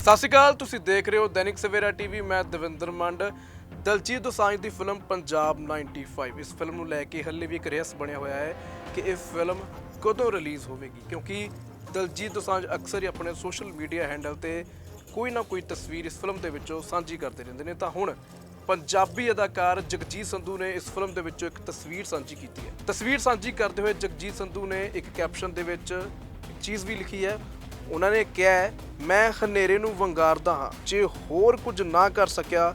ਸਤਿ ਸ਼੍ਰੀ ਅਕਾਲ, ਤੁਸੀਂ ਦੇਖ ਰਹੇ ਹੋ ਦੈਨਿਕ ਸਵੇਰਾ ਟੀਵੀ, ਮੈਂ ਦਵਿੰਦਰ ਮੰਡ। ਦਲਜੀਤ ਦੋਸਾਂਝ ਦੀ ਫਿਲਮ ਪੰਜਾਬ 95 ਇਸ ਫਿਲਮ ਨੂੰ ਲੈ ਕੇ ਹੱਲੇ ਵੀ ਇੱਕ ਰੇਸ ਬਣਿਆ ਹੋਇਆ ਹੈ ਕਿ ਇਹ ਫਿਲਮ ਕਦੋਂ ਰਿਲੀਜ਼ ਹੋਵੇਗੀ, ਕਿਉਂਕਿ ਦਲਜੀਤ ਦੋਸਾਂਝ ਅਕਸਰ ਹੀ ਆਪਣੇ ਸੋਸ਼ਲ ਮੀਡੀਆ ਹੈਂਡਲ ਤੇ ਕੋਈ ਨਾ ਕੋਈ ਤਸਵੀਰ ਇਸ ਫਿਲਮ ਦੇ ਵਿੱਚੋਂ ਸਾਂਝੀ ਕਰਦੇ ਰਹਿੰਦੇ ਨੇ। ਤਾਂ ਹੁਣ ਪੰਜਾਬੀ ਅਦਾਕਾਰ ਜਗਜੀਤ ਸੰਧੂ ਨੇ ਇਸ ਫਿਲਮ ਦੇ ਵਿੱਚੋਂ ਇੱਕ ਤਸਵੀਰ ਸਾਂਝੀ ਕੀਤੀ ਹੈ। ਤਸਵੀਰ ਸਾਂਝੀ ਕਰਦੇ ਹੋਏ ਜਗਜੀਤ ਸੰਧੂ ਨੇ ਇੱਕ ਕੈਪਸ਼ਨ ਦੇ ਵਿੱਚ ਇੱਕ ਚੀਜ਼ ਵੀ ਲਿਖੀ ਹੈ ਉਹਨਾਂ ਨੇ ਕਿਹਾ ਮੈਂ ਹਨੇਰੇ ਨੂੰ ਵੰਗਾਰਦਾ ਹਾਂ। ਜੇ ਹੋਰ ਕੁਝ ਨਾ ਕਰ ਸਕਿਆ,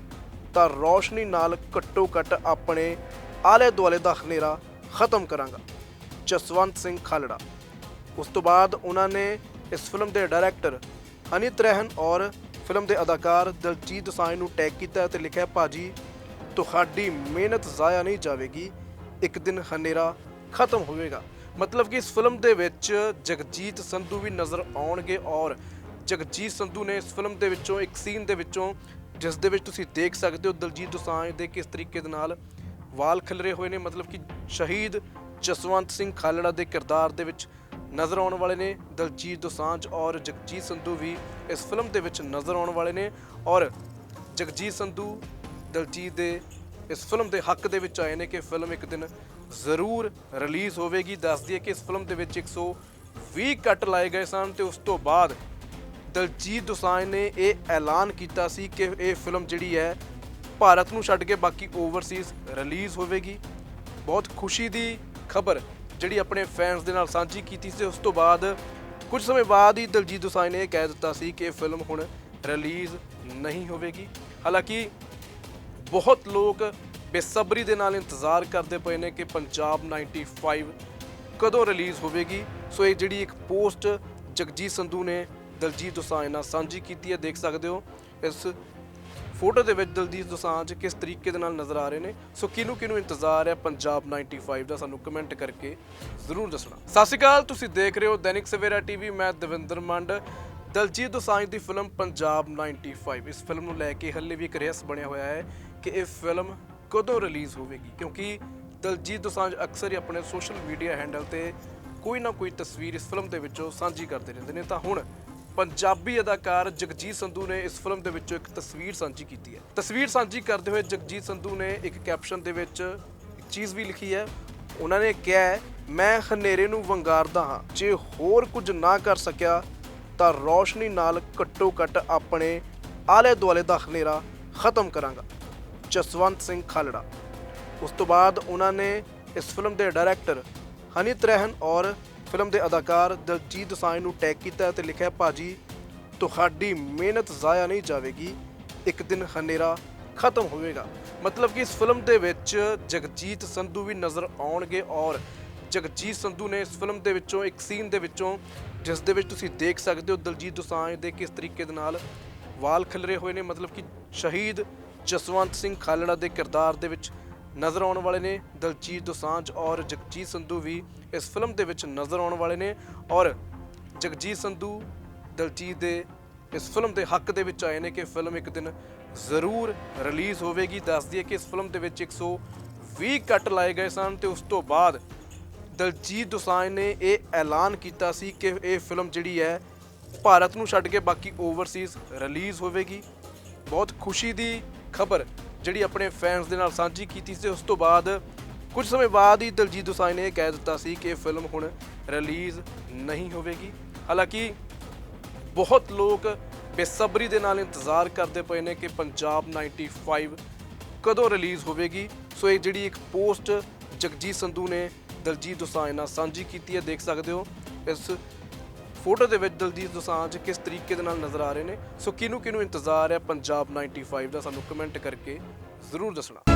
ਤਾਂ ਰੌਸ਼ਨੀ ਨਾਲ ਘੱਟੋ ਘੱਟ ਆਪਣੇ ਆਲੇ ਦੁਆਲੇ ਦਾ ਹਨੇਰਾ ਖਤਮ ਕਰਾਂਗਾ। ਜਸਵੰਤ ਸਿੰਘ ਖਾਲੜਾ। ਉਸ ਤੋਂ ਬਾਅਦ ਉਹਨਾਂ ਨੇ ਇਸ ਫਿਲਮ ਦੇ ਡਾਇਰੈਕਟਰ ਅਨਿਤ ਰਹਿਨ ਔਰ ਫਿਲਮ ਦੇ ਅਦਾਕਾਰ ਦਲਜੀਤ ਦੋਸਾਂਝ ਨੂੰ ਟੈਗ ਕੀਤਾ ਤੇ ਲਿਖਿਆ ਭਾਜੀ, ਤੁਹਾਡੀ ਮਿਹਨਤ ਜ਼ਾਇਆ ਨਹੀਂ ਜਾਵੇਗੀ। ਇੱਕ ਦਿਨ ਹਨੇਰਾ ਖਤਮ ਹੋਵੇਗਾ। ਮਤਲਬ ਕਿ ਇਸ ਫਿਲਮ ਦੇ ਵਿੱਚ ਜਗਜੀਤ ਸੰਧੂ ਵੀ ਨਜ਼ਰ ਆਉਣਗੇ ਔਰ ਜਗਜੀਤ ਸੰਧੂ ਨੇ ਇਸ ਫਿਲਮ ਦੇ ਵਿੱਚੋਂ ਇੱਕ ਸੀਨ ਦੇ ਵਿੱਚੋਂ, ਜਿਸ ਦੇ ਵਿੱਚ ਤੁਸੀਂ ਦੇਖ ਸਕਦੇ ਹੋ ਦਲਜੀਤ ਦੋਸਾਂਝ ਦੇ ਕਿਸ ਤਰੀਕੇ ਦੇ ਨਾਲ ਵਾਲ ਖਿਲਰੇ ਹੋਏ ਨੇ, ਮਤਲਬ ਕਿ ਸ਼ਹੀਦ ਜਸਵੰਤ ਸਿੰਘ ਖਾਲੜਾ ਦੇ ਕਿਰਦਾਰ ਦੇ ਵਿੱਚ ਨਜ਼ਰ ਆਉਣ ਵਾਲੇ ਨੇ, ਦਲਜੀਤ ਦੋਸਾਂਝ ਔਰ ਜਗਜੀਤ ਸੰਧੂ ਵੀ ਇਸ ਫਿਲਮ ਦੇ ਵਿੱਚ ਨਜ਼ਰ ਆਉਣ ਵਾਲੇ ਨੇ ਔਰ ਜਗਜੀਤ ਸੰਧੂ ਦਲਜੀਤ ਦੇ ਇਸ ਫਿਲਮ ਦੇ ਹੱਕ ਦੇ ਵਿੱਚ ਆਏ ਨੇ ਕਿ ਫਿਲਮ ਇੱਕ ਦਿਨ ਜ਼ਰੂਰ ਰਿਲੀਜ਼ ਹੋਵੇਗੀ। ਦੱਸਦੀ ਹੈ ਕਿ ਇਸ ਫਿਲਮ ਦੇ ਵਿੱਚ 120 ਕੱਟ ਲਾਏ ਗਏ ਸਨ ਤੇ ਉਸ ਤੋਂ ਬਾਅਦ ਦਲਜੀਤ ਦੋਸਾਂਝ ਨੇ ਇਹ ਐਲਾਨ ਕੀਤਾ ਸੀ ਕਿ ਇਹ ਫਿਲਮ ਜਿਹੜੀ ਹੈ ਭਾਰਤ ਨੂੰ ਛੱਡ ਕੇ ਬਾਕੀ ਓਵਰਸੀਜ਼ ਰਿਲੀਜ਼ ਹੋਵੇਗੀ। ਬਹੁਤ ਖੁਸ਼ੀ ਦੀ ਖਬਰ ਜਿਹੜੀ ਆਪਣੇ ਫੈਨਸ ਦੇ ਨਾਲ ਸਾਂਝੀ ਕੀਤੀ ਸੀ। ਉਸ ਤੋਂ ਬਾਅਦ ਕੁਝ ਸਮੇਂ ਬਾਅਦ ਹੀ ਦਲਜੀਤ ਦੋਸਾਂਝ ਨੇ ਇਹ ਕਹਿ ਦਿੱਤਾ ਸੀ ਕਿ ਇਹ ਫਿਲਮ ਹੁਣ ਰਿਲੀਜ਼ ਨਹੀਂ ਹੋਵੇਗੀ। ਹਾਲਾਂਕਿ ਬਹੁਤ ਲੋਕ ਬੇਸਬਰੀ ਦੇ ਨਾਲ ਇੰਤਜ਼ਾਰ ਕਰਦੇ ਪਏ ਨੇ ਕਿ ਪੰਜਾਬ 95 ਕਦੋਂ ਰਿਲੀਜ਼ ਹੋਵੇਗੀ। ਸੋ ਇਹ ਜਿਹੜੀ ਇੱਕ ਪੋਸਟ ਜਗਜੀਤ ਸੰਧੂ ਨੇ ਦਲਜੀਤ ਦੋਸਾਂਝ ਨਾਲ ਸਾਂਝੀ ਕੀਤੀ ਹੈ, ਦੇਖ ਸਕਦੇ ਹੋ। ਇਸ ਫੋਟੋ ਦੇ ਵਿੱਚ ਦਲਜੀਤ ਦੋਸਾਂਝ ਕਿਸ ਤਰੀਕੇ ਦੇ ਨਾਲ ਨਜ਼ਰ ਆ ਰਹੇ ਨੇ। ਸੋ ਕਿਹਨੂੰ ਕਿਹਨੂੰ ਇੰਤਜ਼ਾਰ ਹੈ ਪੰਜਾਬ 95 ਦਾ ਸਾਨੂੰ ਕਮੈਂਟ ਕਰਕੇ ਜ਼ਰੂਰ ਦੱਸਣਾ। ਸਤਿ ਸ਼੍ਰੀ ਅਕਾਲ, ਤੁਸੀਂ ਦੇਖ ਰਹੇ ਹੋ ਦੈਨਿਕ ਸਵੇਰਾ ਟੀਵੀ, ਮੈਂ ਦਵਿੰਦਰ ਮੰਡ। ਦਲਜੀਤ ਦੋਸਾਂਝ ਦੀ ਫਿਲਮ ਪੰਜਾਬ 95 ਇਸ ਫਿਲਮ ਨੂੰ ਲੈ ਕੇ ਹੱਲੇ ਵੀ ਇੱਕ ਰੇਸ ਬਣਿਆ ਹੋਇਆ ਹੈ ਕਿ ਇਹ ਫਿਲਮ ਕਦੋਂ ਰਿਲੀਜ਼ ਹੋਵੇਗੀ? ਕਿਉਂਕਿ ਦਲਜੀਤ ਦੋਸਾਂਝ ਅਕਸਰ ਹੀ ਆਪਣੇ ਸੋਸ਼ਲ ਮੀਡੀਆ ਹੈਂਡਲ ਤੇ ਕੋਈ ਨਾ ਕੋਈ ਤਸਵੀਰ ਇਸ ਫਿਲਮ ਦੇ ਵਿੱਚੋਂ ਸਾਂਝੀ ਕਰਦੇ ਰਹਿੰਦੇ ਨੇ। ਤਾਂ ਹੁਣ ਪੰਜਾਬੀ ਅਦਾਕਾਰ ਜਗਜੀਤ ਸੰਧੂ ਨੇ ਇਸ ਫਿਲਮ ਦੇ ਵਿੱਚੋਂ ਇੱਕ ਤਸਵੀਰ ਸਾਂਝੀ ਕੀਤੀ ਹੈ। ਤਸਵੀਰ ਸਾਂਝੀ ਕਰਦੇ ਹੋਏ ਜਗਜੀਤ ਸੰਧੂ ਨੇ ਇੱਕ ਕੈਪਸ਼ਨ ਦੇ ਵਿੱਚ ਇੱਕ ਚੀਜ਼ ਵੀ ਲਿਖੀ ਹੈ। ਉਹਨਾਂ ਨੇ ਕਿਹਾ ਮੈਂ ਹਨੇਰੇ ਨੂੰ ਵੰਗਾਰਦਾ ਹਾਂ। ਜੇ ਹੋਰ ਕੁਝ ਨਾ ਕਰ ਸਕਿਆ, ਤਾਂ ਰੌਸ਼ਨੀ ਨਾਲ ਘੱਟੋ ਘੱਟ ਆਪਣੇ ਆਲੇ ਦੁਆਲੇ ਦਾ ਹਨੇਰਾ ਖਤਮ ਕਰਾਂਗਾ। ਜਸਵੰਤ ਸਿੰਘ ਖਾਲੜਾ। ਉਸ ਤੋਂ ਬਾਅਦ ਉਹਨਾਂ ਨੇ ਇਸ ਫਿਲਮ ਦੇ ਡਾਇਰੈਕਟਰ ਅਨਿਤ ਰਹਿਨ ਔਰ ਫਿਲਮ ਦੇ ਅਦਾਕਾਰ ਦਲਜੀਤ ਦੋਸਾਂਝ ਨੂੰ ਟੈਗ ਕੀਤਾ ਤੇ ਲਿਖਿਆ, ਭਾਜੀ, ਤੁਹਾਡੀ ਮਿਹਨਤ ਜ਼ਾਇਆ ਨਹੀਂ ਜਾਵੇਗੀ। ਇੱਕ ਦਿਨ ਹਨੇਰਾ ਖਤਮ ਹੋਵੇਗਾ। ਮਤਲਬ ਕਿ ਇਸ ਫਿਲਮ ਦੇ ਵਿੱਚ ਜਗਜੀਤ ਸੰਧੂ ਵੀ ਨਜ਼ਰ ਆਉਣਗੇ ਔਰ ਜਗਜੀਤ ਸੰਧੂ ਨੇ ਇਸ ਫਿਲਮ ਦੇ ਵਿੱਚੋਂ ਇੱਕ ਸੀਨ ਦੇ ਵਿੱਚੋਂ, ਜਿਸ ਦੇ ਵਿੱਚ ਤੁਸੀਂ ਦੇਖ ਸਕਦੇ ਹੋ ਦਲਜੀਤ ਦੋਸਾਂਝ ਦੇ ਕਿਸ ਤਰੀਕੇ ਦੇ ਨਾਲ ਵਾਲ ਖਿਲਰੇ ਹੋਏ ਨੇ। ਮਤਲਬ ਕਿ ਸ਼ਹੀਦ ਜਸਵੰਤ ਸਿੰਘ ਖਾਲੜਾ ਦੇ ਕਿਰਦਾਰ ਦੇ ਵਿੱਚ ਨਜ਼ਰ ਆਉਣ ਵਾਲੇ ਨੇ, ਦਲਜੀਤ ਦੋਸਾਂਝ ਔਰ ਜਗਜੀਤ ਸੰਧੂ ਵੀ ਇਸ ਫਿਲਮ ਦੇ ਵਿੱਚ ਨਜ਼ਰ ਆਉਣ ਵਾਲੇ ਨੇ ਔਰ ਜਗਜੀਤ ਸੰਧੂ, ਦਲਜੀਤ ਦੇ ਇਸ ਫਿਲਮ ਦੇ ਹੱਕ ਦੇ ਵਿੱਚ ਆਏ ਨੇ ਕਿ ਫਿਲਮ ਇੱਕ ਦਿਨ ਜ਼ਰੂਰ ਰਿਲੀਜ਼ ਹੋਵੇਗੀ। ਦੱਸ ਦਈਏ ਕਿ ਇਸ ਫਿਲਮ ਦੇ ਵਿੱਚ 120 ਕੱਟ ਲਾਏ ਗਏ ਸਨ ਤੇ ਉਸ ਤੋਂ ਬਾਅਦ ਦਲਜੀਤ ਦੋਸਾਂਝ ਨੇ ਇਹ ਐਲਾਨ ਕੀਤਾ ਸੀ ਕਿ ਇਹ ਫਿਲਮ ਜਿਹੜੀ ਹੈ ਭਾਰਤ ਨੂੰ ਛੱਡ ਕੇ ਬਾਕੀ ਓਵਰਸੀਜ਼ ਰਿਲੀਜ਼ ਹੋਵੇਗੀ। ਬਹੁਤ ਖੁਸ਼ੀ ਦੀ ਖਬਰ ਜਿਹੜੀ ਆਪਣੇ ਫੈਨਸ ਦੇ ਨਾਲ ਸਾਂਝੀ ਕੀਤੀ ਸੀ, ਉਸ ਤੋਂ ਬਾਅਦ ਕੁਝ ਸਮੇਂ ਬਾਅਦ ਹੀ ਦਲਜੀਤ ਦੋਸਾਂਝ ਨੇ ਇਹ ਕਹਿ ਦਿੱਤਾ ਸੀ ਕਿ ਇਹ ਫਿਲਮ ਹੁਣ ਰਿਲੀਜ਼ ਨਹੀਂ ਹੋਵੇਗੀ। ਹਾਲਾਂਕਿ ਬਹੁਤ ਲੋਕ ਬੇਸਬਰੀ ਦੇ ਨਾਲ ਇੰਤਜ਼ਾਰ ਕਰਦੇ ਪਏ ਨੇ ਕਿ ਪੰਜਾਬ 95 ਕਦੋਂ ਰਿਲੀਜ਼ ਹੋਵੇਗੀ। ਸੋ ਇਹ ਜਿਹੜੀ ਇੱਕ ਪੋਸਟ ਜਗਜੀਤ ਸੰਧੂ ਨੇ ਦਲਜੀਤ ਦੋਸਾਂਝ ਨਾਲ ਸਾਂਝੀ ਕੀਤੀ ਹੈ, ਦੇਖ ਸਕਦੇ ਹੋ। ਇਸ ਫੋਟੋ ਦੇ ਵਿੱਚ ਦਲਜੀਤ ਦੋਸਾਂਝ ਕਿਸ ਤਰੀਕੇ ਦੇ ਨਾਲ ਨਜ਼ਰ ਆ ਰਹੇ ਨੇ? ਸੋ ਕਿਹਨੂੰ ਕਿਹਨੂੰ ਇੰਤਜ਼ਾਰ ਹੈ? ਪੰਜਾਬ 95 ਦਾ ਸਾਨੂੰ ਕਮੈਂਟ ਕਰਕੇ ਜ਼ਰੂਰ ਦੱਸਣਾ।